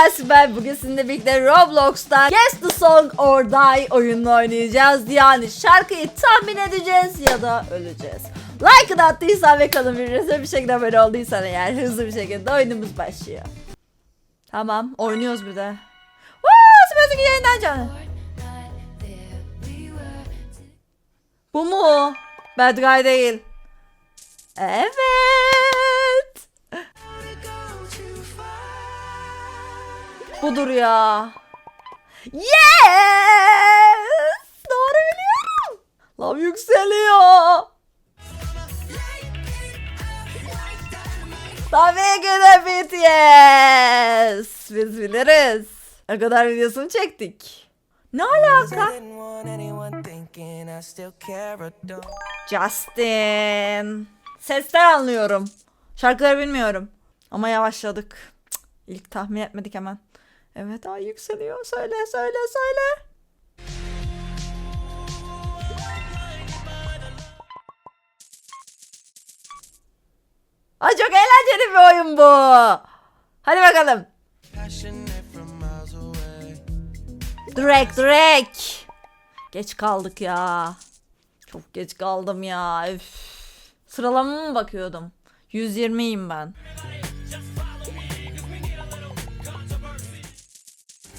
ben Sibel. Bugün sizinle birlikte Roblox'ta Guess the Song or Die oyununu oynayacağız. Yani şarkıyı tahmin edeceğiz ya da öleceğiz. Like'ını attıysan ve kanalımıza bir şekilde abone olduysan eğer hızlı bir şekilde oyunumuz başlıyor. Tamam oynuyoruz bir de. Woo! Sibel'deki yayından canlı. Bu mu? Bad Guy değil. Evet. Budur ya. Yes! Doğru biliyorum. Lav yükseliyor. Tabii ki de BTS. Biz biliriz. Ne kadar videosunu çektik. Ne alaka? Justin. Sesler anlıyorum. Şarkıları bilmiyorum. Ama yavaşladık. Cık, İlk tahmin etmedik hemen. Evet ay yükseliyor. Söyle söyle söyle. Ay çok eğlenceli bir oyun bu. Hadi bakalım. Drake Drake. Geç kaldık ya. Çok geç kaldım ya. Üf. Sıralamama mı bakıyordum? 120'yim ben.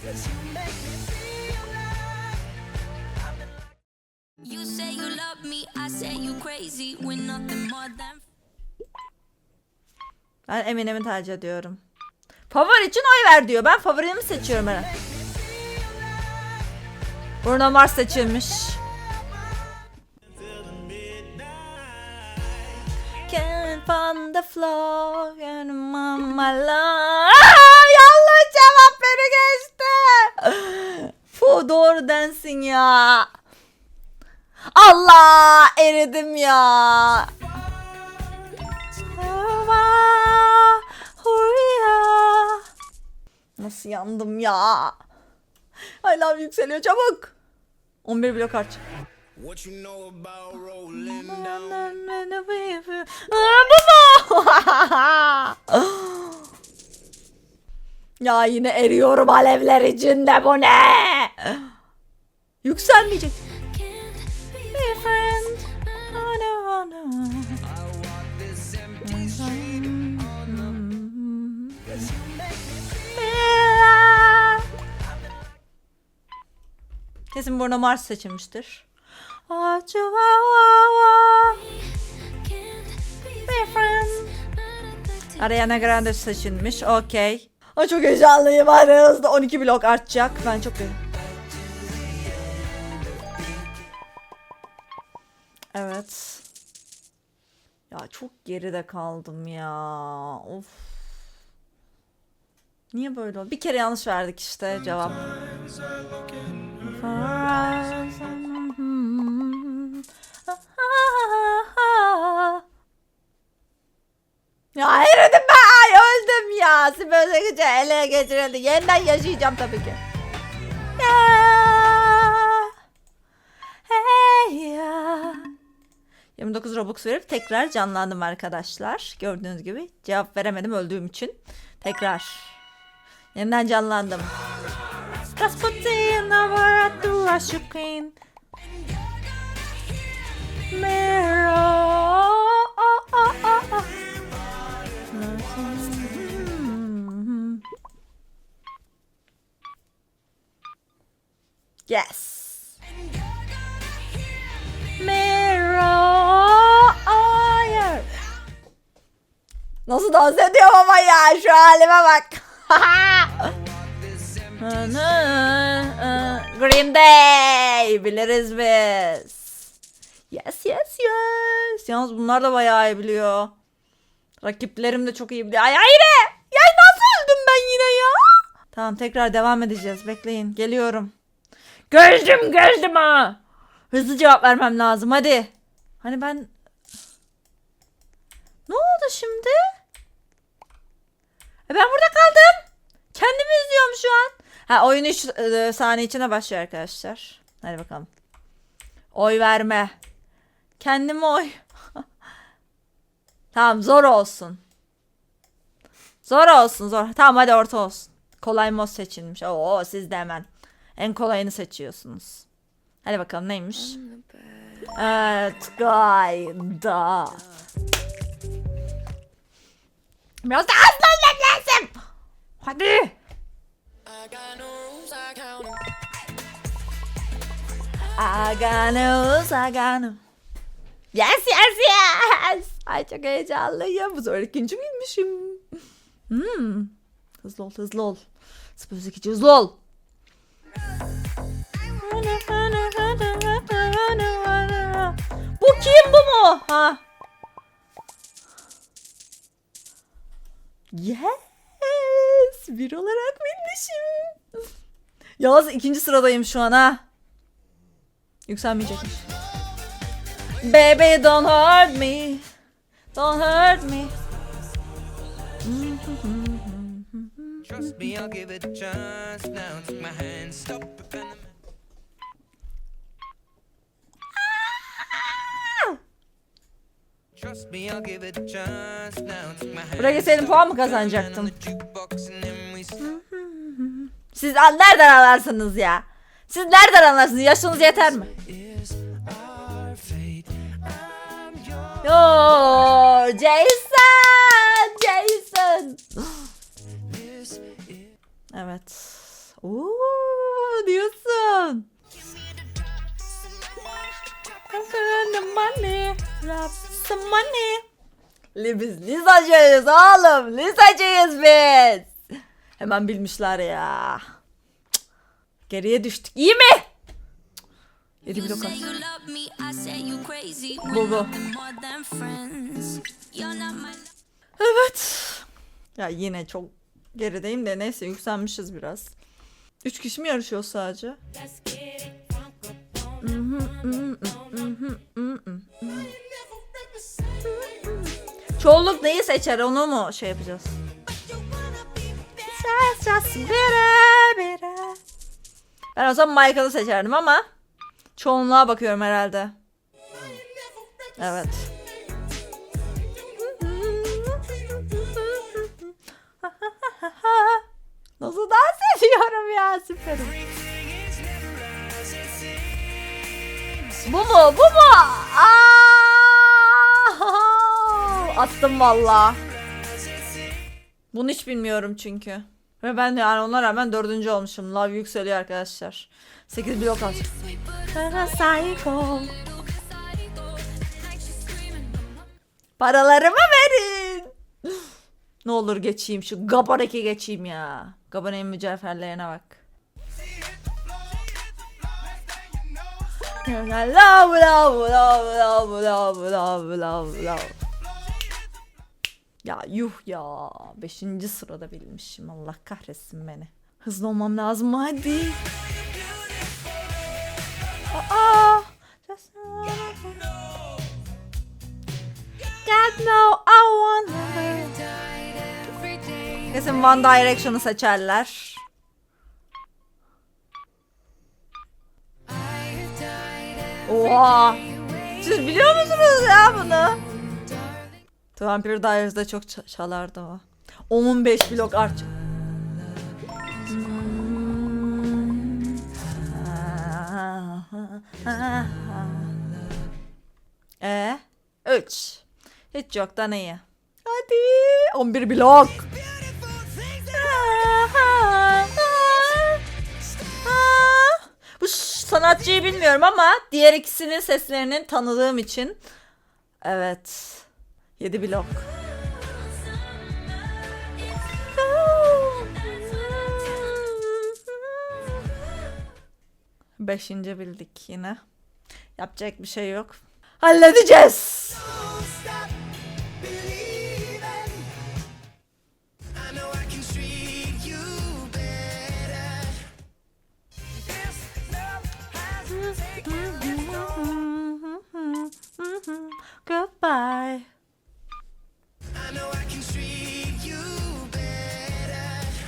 Love Ben Eminem'i tercih ediyorum. Favori için oy ver diyor. Ben favorimi seçiyorum herhalde. Bruno Mars seçilmiş. Can't on the floor and mama love. Aa, Yanlış cevap beni geçti. Fu doğru densin ya. Allah eridim ya. Nasıl yandım ya? I love yükseliyor çabuk. 11 blok aç. What you know about rolling down? Baba. Ya yine eriyorum alevler içinde bu ne? Yükselmeyecek. wanna. Kesin Bruno Mars seçilmiştir. Ariana Grande seçilmiş. Okey. Ay çok heyecanlıyım. Hızlı 12 blok artacak. Ben çok Evet. Ya çok geride kaldım ya. Of. Niye böyle oldu? Bir kere yanlış verdik işte cevap. Ya eridim ben. Ay Sibel gece ele geçirildi. Yeniden yaşayacağım tabii ki. Ya. Hey ya. 29 Robux verip tekrar canlandım arkadaşlar. Gördüğünüz gibi cevap veremedim öldüğüm için. Tekrar. Yeniden canlandım. Rasputin over at dans ediyorum ama ya şu halime bak. Green Day biliriz biz. Yes yes yes. Yalnız bunlar da bayağı iyi biliyor. Rakiplerim de çok iyi biliyor. Ay hayır. Ya nasıl öldüm ben yine ya? Tamam tekrar devam edeceğiz. Bekleyin. Geliyorum. Gözüm gözüm ha. Hızlı cevap vermem lazım. Hadi. Hani ben... Ne oldu şimdi? E ben burada kaldım. Kendimi izliyorum şu an. Ha oyun 3 saniye içine başlıyor arkadaşlar. Hadi bakalım. Oy verme. Kendime oy. tamam zor olsun. Zor olsun zor. Tamam hadi orta olsun. Kolay mod seçilmiş. Oo siz de hemen en kolayını seçiyorsunuz. Hadi bakalım neymiş? Evet gayda. Biraz daha lazım. Hadi. Got news. Yes, yes, yes. Ay çok heyecanlıyım. Bu sefer ikinci bilmişim. Hmm. Hızlı ol, hızlı ol. 08 hızlı ol. Bu kim bu mu? Ha. Yes. Bir olarak bilmişim. Yalnız ikinci sıradayım şu an ha. Yükselmeyecekmiş. Baby don't hurt me. Don't hurt me. Trust me, I'll give it a chance. Now take my hand, stop it, and Trust me, I'll give it a chance. Now take my hand. Buraya geçseydin puan mı stop. Siz nereden anlarsınız ya? Siz nereden anlarsınız? Yaşınız yeter mi? I'm. Yo, Jason, Jason. Evet. Oo, diyorsun. Some money, rap some money. Li- Biz lisacıyız oğlum. Lisacıyız biz. Hemen bilmişler ya. Cık. Geriye düştük. İyi mi? Yedi blok at. Bu, bu. Evet. Ya yine çok gerideyim de neyse yükselmişiz biraz. Üç kişi mi yarışıyor sadece? Çoğunluk neyi seçer onu mu şey yapacağız? Ben o zaman Michael'ı seçerdim ama çoğunluğa bakıyorum herhalde. Evet. Nasıl dans ediyorum ya süperim. Bu mu? Bu mu? Aa! Attım valla. Bunu hiç bilmiyorum çünkü. Ve ben yani ona rağmen dördüncü olmuşum. Love yükseliyor arkadaşlar. 8 blok. Psycho. Paralarımı verin. Ne olur geçeyim şu Gabarek'e geçeyim ya. Gabarek'in mücevherlerine bak. Love love love love love love love love. Ya yuh ya. Beşinci sırada bilmişim. Allah kahretsin beni. Hızlı olmam lazım hadi. Aa. God no, I wanna. Kesin One Direction'ı seçerler. Oha. Siz biliyor musunuz ya bunu? Vampire Diaries'da çok ç- çalardı o. 15 blok arç. E 3. Hiç yoktan iyi. Hadi 11 blok. Bu sanatçıyı bilmiyorum ama diğer ikisinin seslerinin tanıdığım için evet 7 blok. Beşinci bildik yine. Yapacak bir şey yok. Halledeceğiz. I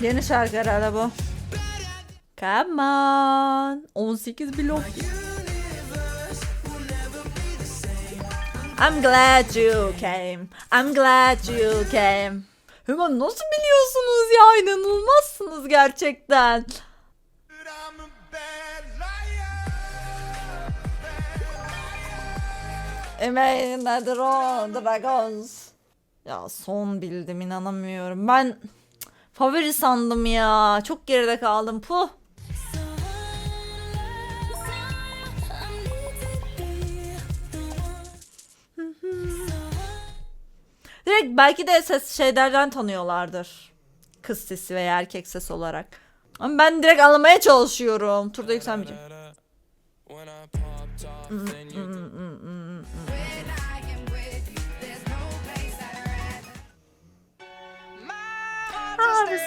Yeni şarkı herhalde bu. Come on. 18 blok. I'm glad you came. I'm glad you came. Hemen nasıl biliyorsunuz ya? İnanılmazsınız gerçekten. Bad liar. Imagine Dragons. Ya son bildim inanamıyorum. Ben favori sandım ya. Çok geride kaldım. Puh. Direkt belki de ses şeylerden tanıyorlardır. Kız sesi veya erkek sesi olarak. Ama ben direkt anlamaya çalışıyorum. Turda yükselmeyeceğim.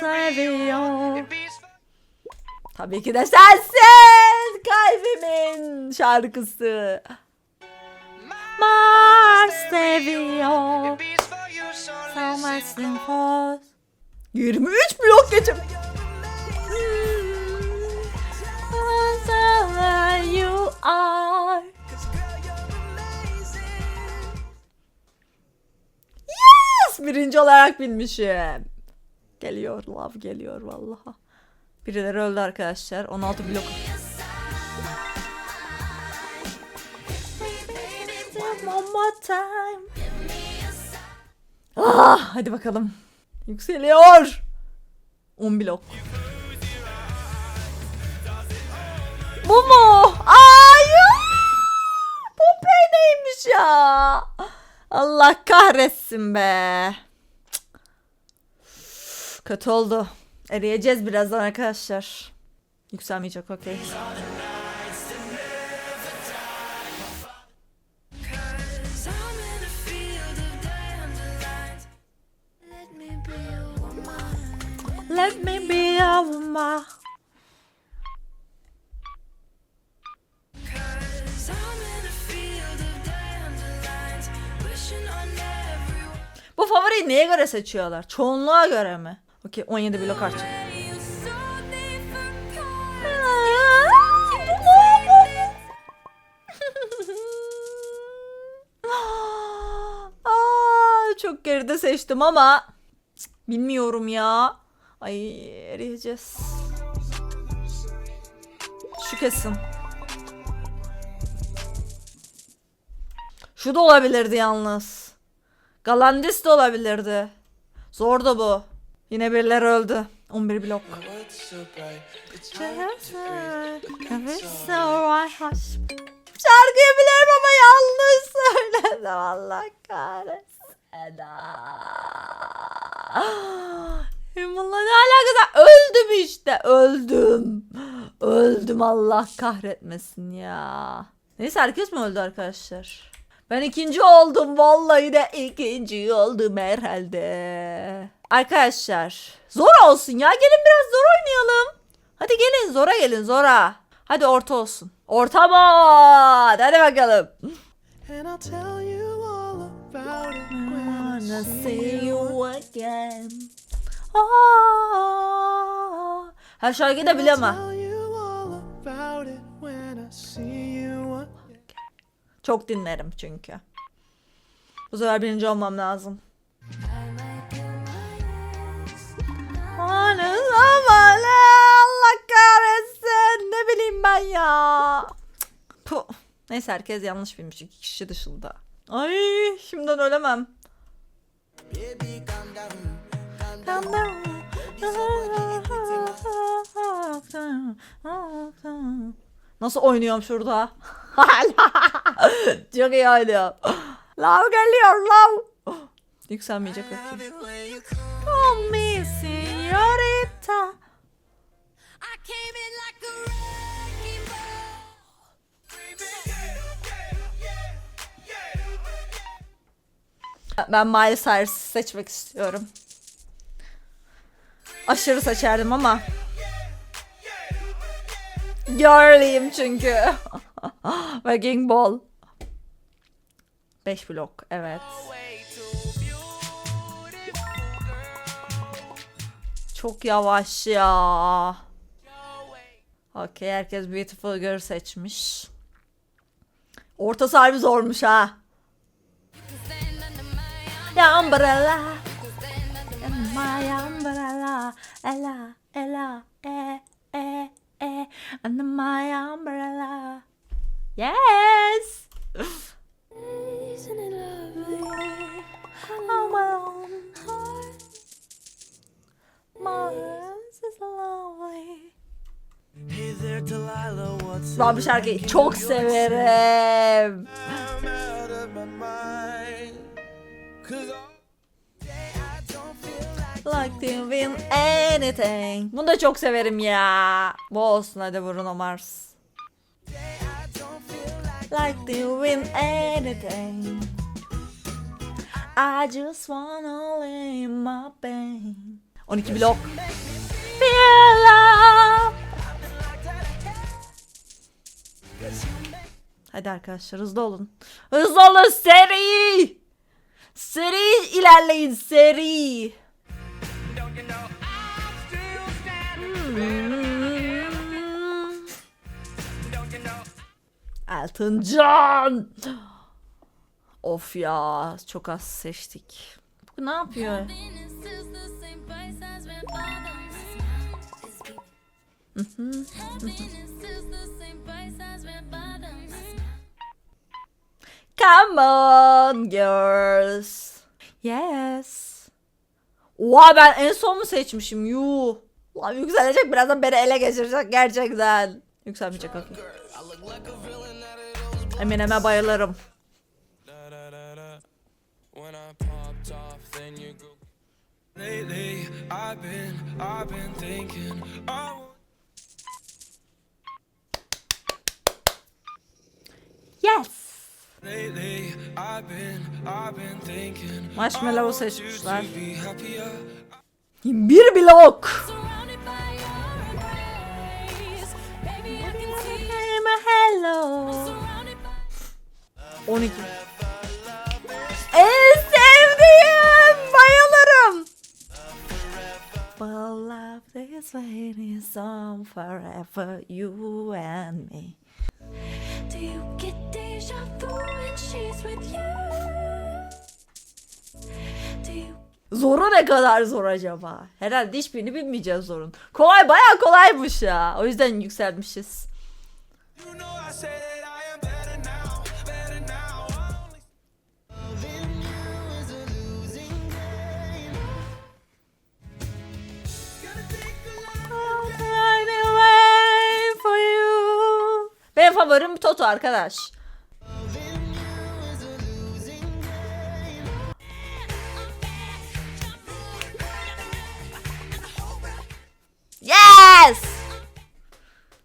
Seviyor. Tabii ki de sensin kalbimin şarkısı. Mars seviyor. for Sevmezsin poz. 23 blok geçim. You are. Yes! Birinci olarak bilmişim. Geliyor love geliyor vallahi. Birileri öldü arkadaşlar. 16 blok. Ah, hadi bakalım. Yükseliyor. 10 blok. Bu mu? Ay! Pompey neymiş ya? Allah kahretsin be. Kötü oldu. Eriyeceğiz birazdan arkadaşlar. Yükselmeyecek okey. Let me be a woman. Bu favoriyi neye göre seçiyorlar? Çoğunluğa göre mi? Okey 17 blok. Aa, çok geride seçtim ama bilmiyorum ya. Ay eriyeceğiz. Şu kesin. Şu da olabilirdi yalnız. Galandis de olabilirdi. Zor da bu. Yine birileri öldü. 11 blok. Şarkıyı biliyorum ama yanlış söyledim. Allah kahretsin. Bununla ne alakası? Öldüm işte. Öldüm. Öldüm Allah kahretmesin ya. Neyse herkes mi öldü arkadaşlar? Ben ikinci oldum. Vallahi de ikinci oldum herhalde. Arkadaşlar zor olsun ya. Gelin biraz zor oynayalım. Hadi gelin zora gelin zora. Hadi orta olsun. Orta mod. Hadi bakalım. And I'll tell you all about it when I Wanna see see you. you again. Aa. Her şarkıyı da again. Çok dinlerim çünkü. Bu sefer birinci olmam lazım. Bileyim ben ya. Puh. Neyse herkes yanlış bilmiş. İki kişi dışında. Ay şimdiden ölemem. Nasıl oynuyorum şurada? Çok iyi oynuyorum. Lav geliyor lav. Yükselmeyecek bakayım. Ben Miley Cyrus seçmek istiyorum. Aşırı seçerdim ama. Girl'iyim çünkü. Wrecking Ball. 5 blok evet. Çok yavaş ya. Okey herkes Beautiful Girl seçmiş. Orta harbi zormuş ha. Umbrella. my umbrella, ella, ella, eh, eh, eh, under my umbrella. Yes. Isn't it lovely? Oh, well. Mars is lovely. Hey there, Delilah, what's Ben bu şarkıyı çok severim. Like to win anything. Bunu da çok severim ya. Bu olsun hadi Bruno Mars. Like to win anything. I just wanna lay my pain. 12 blok. Feel. Hadi arkadaşlar hızlı olun. Hızlı olun seri. Seri ilerleyin seri. Elton John. Of ya çok az seçtik. Bu ne yapıyor? Come on girls. Yes. Oha ben en son mu seçmişim? Yuh. Lan yükselecek birazdan beni ele geçirecek gerçekten. Yükselmeyecek okey. Eminem'e bayılırım. Yes. Lately, I've been, I've been thinking. Marshmallow seçmişler. Bir blok. Hello. surrounded by 12. En sevdiğim. Bayılırım. Well, love is waiting some forever, you and me. Do you get Zoru ne kadar zor acaba? Herhalde hiçbirini bilmeyeceğiz zorun. Kolay bayağı kolaymış ya. O yüzden yükselmişiz. Benim favorim Toto arkadaş. Yes!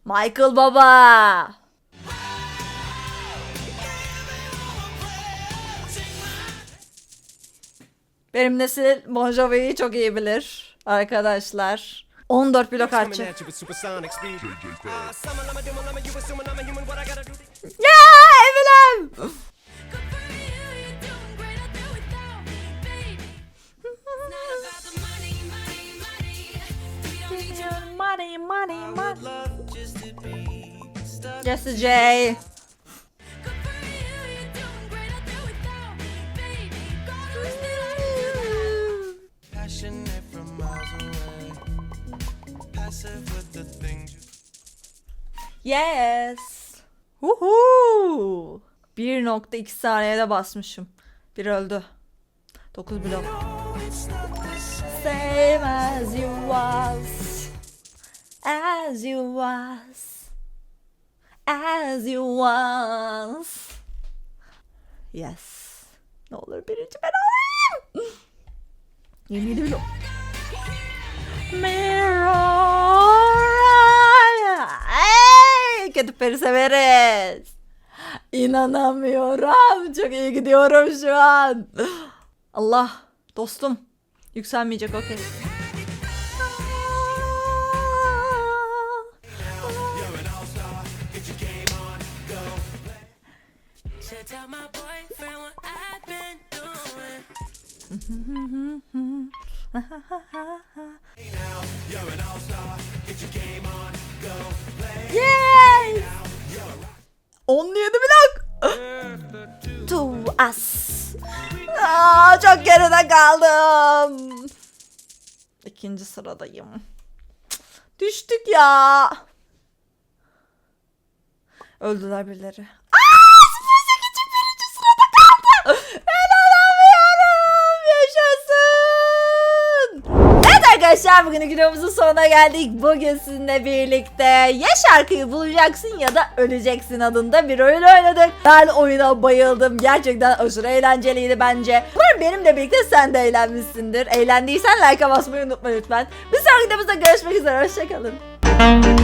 Michael Baba. Benim nesil Bon Jovi'yi çok iyi bilir arkadaşlar. 14 blok Coming harçı. at Passive with the things you Yes. Huhu. 1.2 saniyede basmışım. Bir öldü. 9 blok. Same as you was. As you was. As you was. Yes. Ne olur birinci ben olayım. 27 blok. Mirror. Perry severiz. İnanamıyorum. Çok iyi gidiyorum şu an. Allah. Dostum. Yükselmeyecek okey. Yes! 17 blok. to us. Aa, çok geride kaldım. İkinci sıradayım. Düştük ya. Öldüler birileri. Arkadaşlar bugün videomuzun sonuna geldik. Bugün sizinle birlikte ya şarkıyı bulacaksın ya da öleceksin adında bir oyun oynadık. Ben oyuna bayıldım. Gerçekten aşırı eğlenceliydi bence. Umarım benimle birlikte sen de eğlenmişsindir. Eğlendiysen like'a basmayı unutma lütfen. Bir sonraki videomuzda görüşmek üzere. Hoşçakalın.